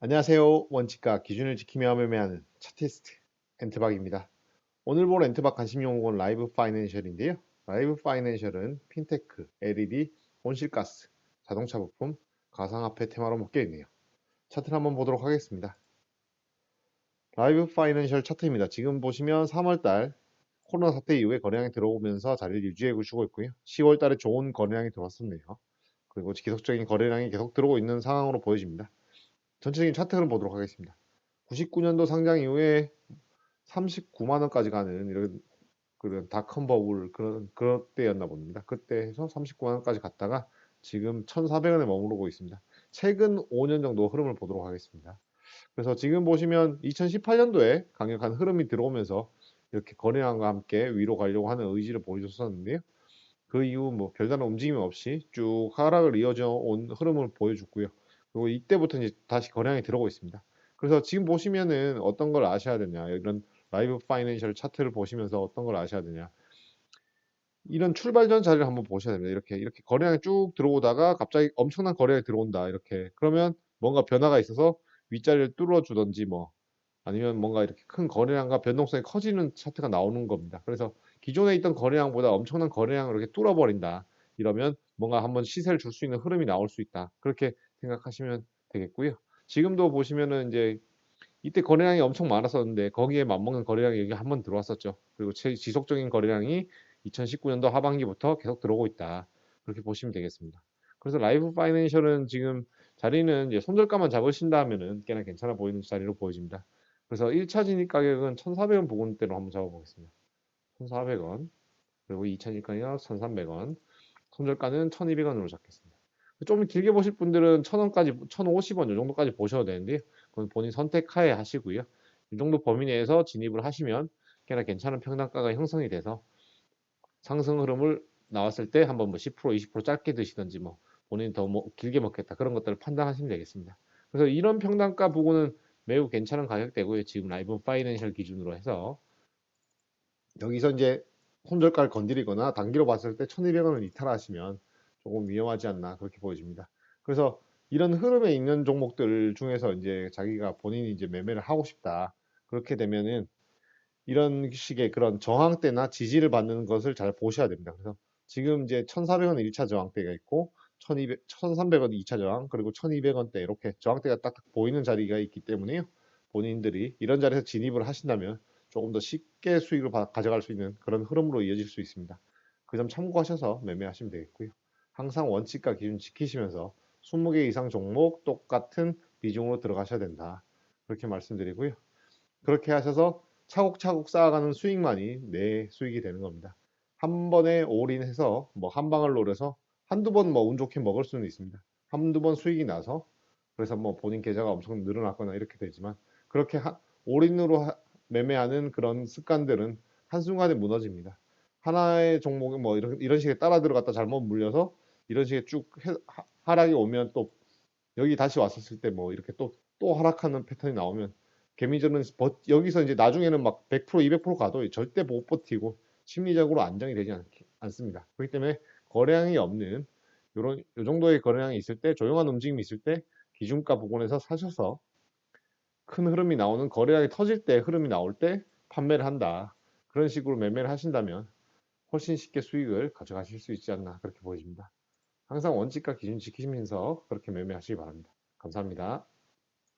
안녕하세요. 원칙과 기준을 지키며 매매하는 차티스트 엔트박입니다. 오늘 볼 엔트박 관심 용어는 라이브 파이낸셜인데요. 라이브 파이낸셜은 핀테크, LED, 온실가스, 자동차 부품, 가상화폐 테마로 묶여 있네요. 차트를 한번 보도록 하겠습니다. 라이브 파이낸셜 차트입니다. 지금 보시면 3월달 코로나 사태 이후에 거래량이 들어오면서 자리를 유지해 주고 있고요. 10월달에 좋은 거래량이 들어왔었네요. 그리고 기속적인 거래량이 계속 들어오고 있는 상황으로 보여집니다. 전체적인 차트를 보도록 하겠습니다. 99년도 상장 이후에 39만 원까지 가는 이런 그런 닷컴 버블 그런 그럴 때였나 봅니다. 그때 해서 39만 원까지 갔다가 지금 1,400원에 머무르고 있습니다. 최근 5년 정도 흐름을 보도록 하겠습니다. 그래서 지금 보시면 2018년도에 강력한 흐름이 들어오면서 이렇게 거래량과 함께 위로 가려고 하는 의지를 보여줬었는데요. 그 이후 뭐 별다른 움직임 없이 쭉 하락을 이어져 온 흐름을 보여줬고요. 그리고 이때부터 이제 다시 거래량이 들어오고 있습니다. 그래서 지금 보시면은 어떤 걸 아셔야 되냐 이런 라이브 파이낸셜 차트를 보시면서 어떤 걸 아셔야 되냐 이런 출발 전 자리를 한번 보셔야 됩니다. 이렇게 이렇게 거래량이 쭉 들어오다가 갑자기 엄청난 거래량이 들어온다 이렇게 그러면 뭔가 변화가 있어서 윗자리를 뚫어주던지 뭐 아니면 뭔가 이렇게 큰 거래량과 변동성이 커지는 차트가 나오는 겁니다. 그래서 기존에 있던 거래량보다 엄청난 거래량을 이렇게 뚫어버린다 이러면 뭔가 한번 시세를 줄 수 있는 흐름이 나올 수 있다 그렇게 생각하시면 되겠고요. 지금도 보시면은 이제 이때 거래량이 엄청 많았었는데 거기에 맞먹는 거래량이 여기 한 번 들어왔었죠. 그리고 지속적인 거래량이 2019년도 하반기부터 계속 들어오고 있다. 그렇게 보시면 되겠습니다. 그래서 라이브 파이낸셜은 지금 자리는 이제 손절가만 잡으신다 하면은 꽤나 괜찮아 보이는 자리로 보여집니다. 그래서 1차 진입 가격은 1,400원 부근대로 한번 잡아보겠습니다. 1,400원 그리고 2차 진입 가격 1,300원 손절가는 1,200원으로 잡겠습니다. 좀 길게 보실 분들은 1,000원까지 1,050원 이 정도까지 보셔도 되는데 그건 본인 선택하에 하시고요. 이 정도 범위 내에서 진입을 하시면 꽤나 괜찮은 평단가가 형성이 돼서 상승 흐름을 나왔을 때 한번 뭐 10% 20% 짧게 드시든지 뭐 본인이 더 뭐 길게 먹겠다 그런 것들을 판단하시면 되겠습니다. 그래서 이런 평단가 부분은 매우 괜찮은 가격대고요. 지금 라이브 파이낸셜 기준으로 해서 여기서 이제 손절가를 건드리거나 단기로 봤을 때 1200원을 이탈하시면 조금 위험하지 않나 그렇게 보여집니다. 그래서 이런 흐름에 있는 종목들 중에서 이제 자기가 본인이 이제 매매를 하고 싶다. 그렇게 되면은 이런 식의 그런 저항대나 지지를 받는 것을 잘 보셔야 됩니다. 그래서 지금 이제 1,400원 1차 저항대가 있고 1,200, 1,300원 2차 저항 그리고 1,200원대 이렇게 저항대가 딱딱 보이는 자리가 있기 때문에요. 본인들이 이런 자리에서 진입을 하신다면 조금 더 쉽게 수익을 가져갈 수 있는 그런 흐름으로 이어질 수 있습니다. 그 점 참고하셔서 매매하시면 되겠고요. 항상 원칙과 기준 지키시면서 20개 이상 종목 똑같은 비중으로 들어가셔야 된다. 그렇게 말씀드리고요. 그렇게 하셔서 차곡차곡 쌓아가는 수익만이 내 수익이 되는 겁니다. 한 번에 올인해서 뭐 한 방을 노려서 한두 번 뭐 운 좋게 먹을 수는 있습니다. 한두 번 수익이 나서 그래서 뭐 본인 계좌가 엄청 늘어났거나 이렇게 되지만 그렇게 하, 올인으로 하, 매매하는 그런 습관들은 한순간에 무너집니다. 하나의 종목에 뭐 이런, 이런 식의 따라 들어갔다 잘못 물려서 이런 식의 쭉 해, 하락이 오면 또 여기 다시 왔었을 때 뭐 이렇게 또 또 하락하는 패턴이 나오면 개미들은 버, 여기서 이제 나중에는 막 100% 200% 가도 절대 못 버티고 심리적으로 안정이 되지 않, 않습니다. 그렇기 때문에 거래량이 없는 요런 요 정도의 거래량이 있을 때 조용한 움직임이 있을 때 기준가 부분에서 사셔서 큰 흐름이 나오는 거래량이 터질 때 흐름이 나올 때 판매를 한다. 그런 식으로 매매를 하신다면 훨씬 쉽게 수익을 가져가실 수 있지 않나 그렇게 보여집니다. 항상 원칙과 기준 지키시면서 그렇게 매매하시기 바랍니다. 감사합니다.